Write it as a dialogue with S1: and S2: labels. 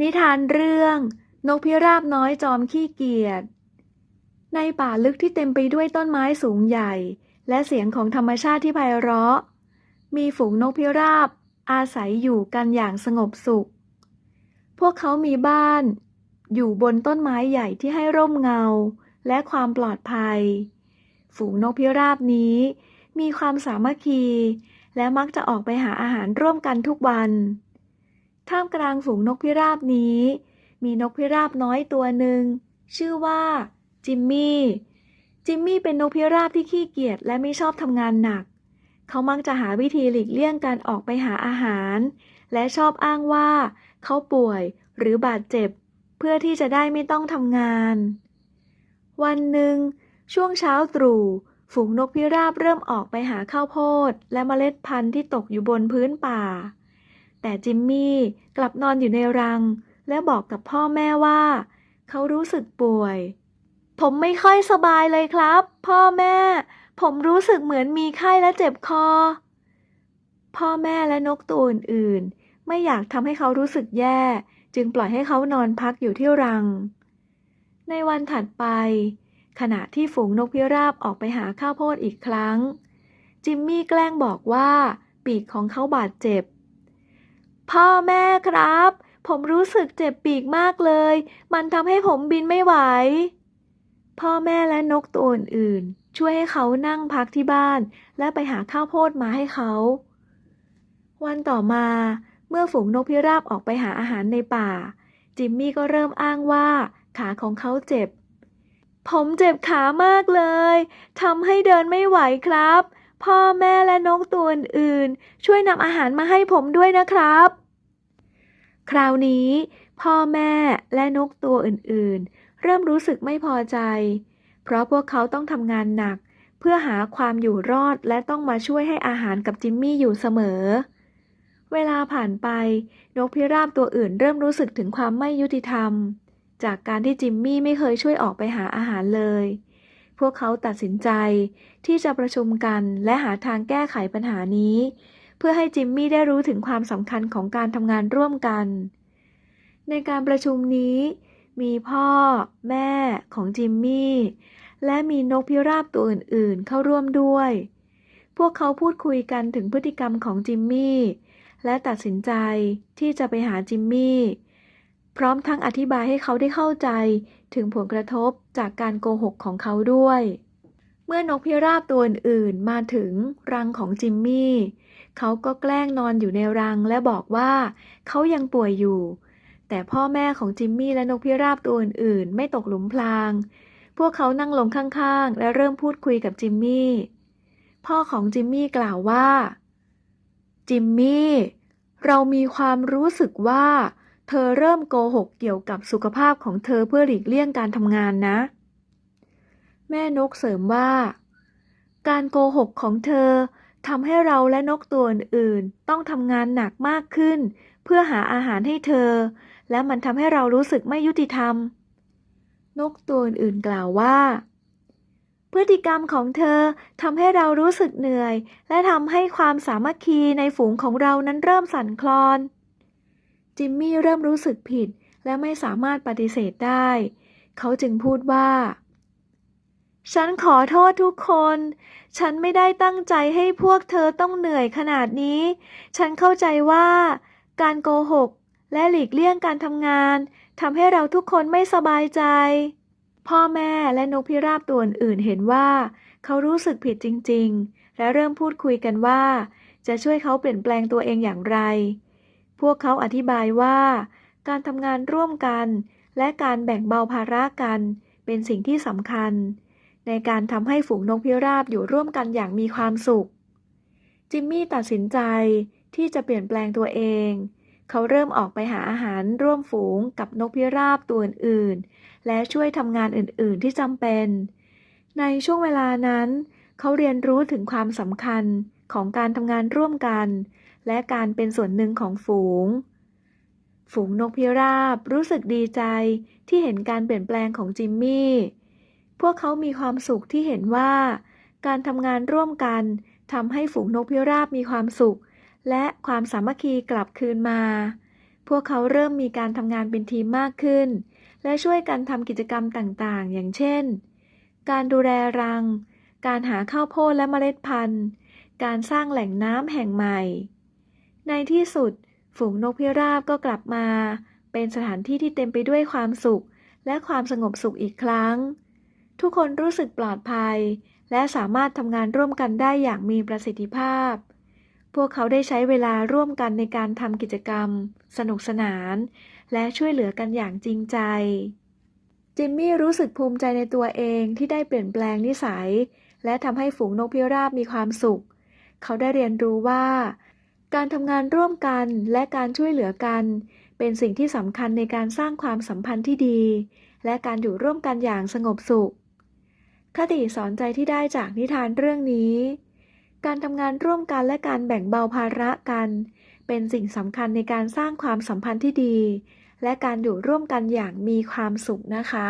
S1: นิทานเรื่อง นกพิราบน้อยจอมขี้เกียจ ในป่าลึกที่เต็มไปด้วยต้นไม้สูงใหญ่ และเสียงของธรรมชาติที่ไพเราะ มีฝูงนกพิราบ อาศัยอยู่กันอย่างสงบสุข พวกเขามีบ้าน อยู่บนต้นไม้ใหญ่ที่ให้ร่มเงา และความปลอดภัย ฝูงนกพิราบนี้ มีความสามัคคี และมักจะออกไปหาอาหารร่วมกันทุกวัน ท่ามกลางฝูงนกพิราบนี้ มีนกพิราบน้อยตัวหนึ่ง ชื่อว่า จิมมี่ จิมมี่เป็นนกพิราบที่ขี้เกียจและไม่ชอบทำงานหนัก เขามักจะหาวิธีหลีกเลี่ยงการออกไปหาอาหาร และชอบอ้างว่า เขาป่วยหรือบาดเจ็บ เพื่อที่จะได้ไม่ต้องทำงาน วันหนึ่ง ช่วงเช้าตรู่ฝูงนกพิราบเริ่มออกไปหาข้าวโพด และเมล็ดพันธุ์ที่ตกอยู่บนพื้นป่า แต่จิมมี่กลับนอนอยู่ในรัง และบอกกับพ่อแม่ว่า เขารู้สึกป่วย ผมไม่ค่อยสบายเลยครับ พ่อแม่ ผมรู้สึกเหมือนมีไข้และเจ็บคอ พ่อแม่และนกตัวอื่นๆไม่อยากทำให้เขารู้สึกแย่ จึงปล่อยให้เขานอนพักอยู่ที่รัง ในวันถัดไป ขณะที่ฝูงนกพิราบออกไปหาข้าวโพดอีกครั้ง จิมมี่แกล้งบอกว่า ปีกของเขาบาดเจ็บ พ่อแม่ครับ ผมรู้สึกเจ็บปีกมากเลย มันทำให้ผมบินไม่ไหว พ่อแม่และนกตัวอื่นๆ ช่วยให้เขานั่งพักที่บ้าน และไปหาข้าวโพดมาให้เขา วันต่อมาเมื่อฝูงนกพิราบออกไปหาอาหารในป่า จิมมี่ก็เริ่มอ้างว่า ขาของเขาเจ็บ ผมเจ็บขามากเลยทำให้เดินไม่ไหวครับ พ่อแม่และนกตัวอื่นๆ ช่วยนำอาหารมาให้ผมด้วยนะครับ คราวนี้ พ่อแม่และนกตัวอื่นๆ เริ่มรู้สึกไม่พอใจ เพราะพวกเขาต้องทำงานหนัก เพื่อหาความอยู่รอดและต้องมาช่วยให้อาหารกับจิมมี่อยู่เสมอ เวลาผ่านไป นกพิราบตัวอื่น เริ่มรู้สึกถึงความไม่ยุติธรรม จากการที่จิมมี่ไม่เคยช่วยออกไปหาอาหารเลย พวกเขาตัดสินใจที่จะประชุมกันและหาทางแก้ไขปัญหานี้ เพื่อให้จิมมี่ได้รู้ถึงความสำคัญของการทำงานร่วมกัน ในการประชุมนี้ มีพ่อ แม่ของจิมมี่และมีนกพิราบตัวอื่นๆ เข้าร่วมด้วย พวกเขาพูดคุยกันถึงพฤติกรรมของจิมมี่และตัดสินใจที่จะไปหาจิมมี่ พร้อมทั้งอธิบายให้เขาได้เข้าใจถึงผลกระทบจากการโกหกของเขาด้วย เมื่อนกพิราบตัวอื่นๆมาถึงรังของจิมมี่ เขาก็แกล้งนอนอยู่ในรังและบอกว่าเขายังป่วยอยู่ แต่พ่อแม่ของจิมมี่และนกพิราบตัวอื่นๆ ไม่ตกหลุมพราง พวกเขานั่งลงข้างๆ และเริ่มพูดคุยกับจิมมี่ พ่อของจิมมี่กล่าวว่า จิมมี่ เรามีความรู้สึกว่า เธอเริ่มโกหกเกี่ยวกับสุขภาพของเธอเพื่อหลีกเลี่ยงการทำงานนะ แม่นกเสริมว่า การโกหกของเธอทำให้เราและนกตัวอื่นๆต้องทำงานหนักมากขึ้น เพื่อหาอาหารให้เธอ และมันทำให้เรารู้สึกไม่ยุติธรรม นกตัวอื่นๆกล่าวว่า พฤติกรรมของเธอทำให้เรารู้สึกเหนื่อย และทำให้ความสามัคคีในฝูงของเรานั้นเริ่มสั่นคลอน จิมมี่เริ่มรู้สึกผิด และไม่สามารถปฏิเสธได้ เขาจึงพูดว่า ฉันขอโทษทุกคน ฉันไม่ได้ตั้งใจให้พวกเธอต้องเหนื่อยขนาดนี้ ฉันเข้าใจว่า การโกหก และหลีกเลี่ยงการทำงานทำให้เราทุกคนไม่สบายใจ พ่อแม่และนกพิราบตัวอื่นๆเห็นว่า เขารู้สึกผิดจริง ๆ และเริ่มพูดคุยกันว่า จะช่วยเขาเปลี่ยนแปลงตัวเองอย่างไร พวกเขาอธิบายว่า การทำงานร่วมกัน และการแบ่งเบาภาระกัน เป็นสิ่งที่สำคัญ ในการทำให้ฝูงนกพิราบอยู่ร่วมกันอย่างมีความสุข จิมมี่ตัดสินใจที่จะเปลี่ยนแปลงตัวเอง เขาเริ่มออกไปหาอาหารร่วมฝูงกับนกพิราบตัวอื่นๆ และช่วยทำงานอื่นๆ ที่จำเป็น ในช่วงเวลานั้น เขาเรียนรู้ถึงความสำคัญของการทำงานร่วมกัน และการเป็นส่วนหนึ่งของฝูง ฝูงนกพิราบรู้สึกดีใจที่เห็นการเปลี่ยนแปลงของจิมมี่ พวกเขามีความสุขที่เห็นว่า การทำงานร่วมกันทำให้ฝูงนกพิราบมีความสุข และความสามัคคีกลับคืนมา พวกเขาเริ่มมีการทำงานเป็นทีมมากขึ้น และช่วยกันทำกิจกรรมต่างๆ อย่างเช่น การดูแลรัง การหาข้าวโพดและเมล็ดพันธุ์ การสร้างแหล่งน้ำแห่งใหม่ ในที่สุด ฝูงนกพิราบก็กลับมา เป็นสถานที่ที่เต็มไปด้วยความสุข และความสงบสุขอีกครั้ง ทุกคนรู้สึกปลอดภัย และสามารถทำงานร่วมกันได้อย่างมีประสิทธิภาพ พวกเขาได้ใช้เวลาร่วมกันในการทำกิจกรรม สนุกสนาน และช่วยเหลือกันอย่างจริงใจจิมมี่รู้สึกภูมิใจในตัวเองที่ได้เปลี่ยนแปลงนิสัย และทำให้ฝูงนกพิราบมีความสุข เขาได้เรียนรู้ว่า การทำงานร่วมกันและการช่วยเหลือกัน เป็นสิ่งที่สำคัญในการสร้างความสัมพันธ์ที่ดี และการอยู่ร่วมกันอย่างสงบสุข คติสอนใจที่ได้จากนิทานเรื่องนี้ การทำงานร่วมกันและการแบ่งเบาภาระกัน เป็นสิ่งสำคัญในการสร้างความสัมพันธ์ที่ดี และการอยู่ร่วมกันอย่างมีความสุขนะคะ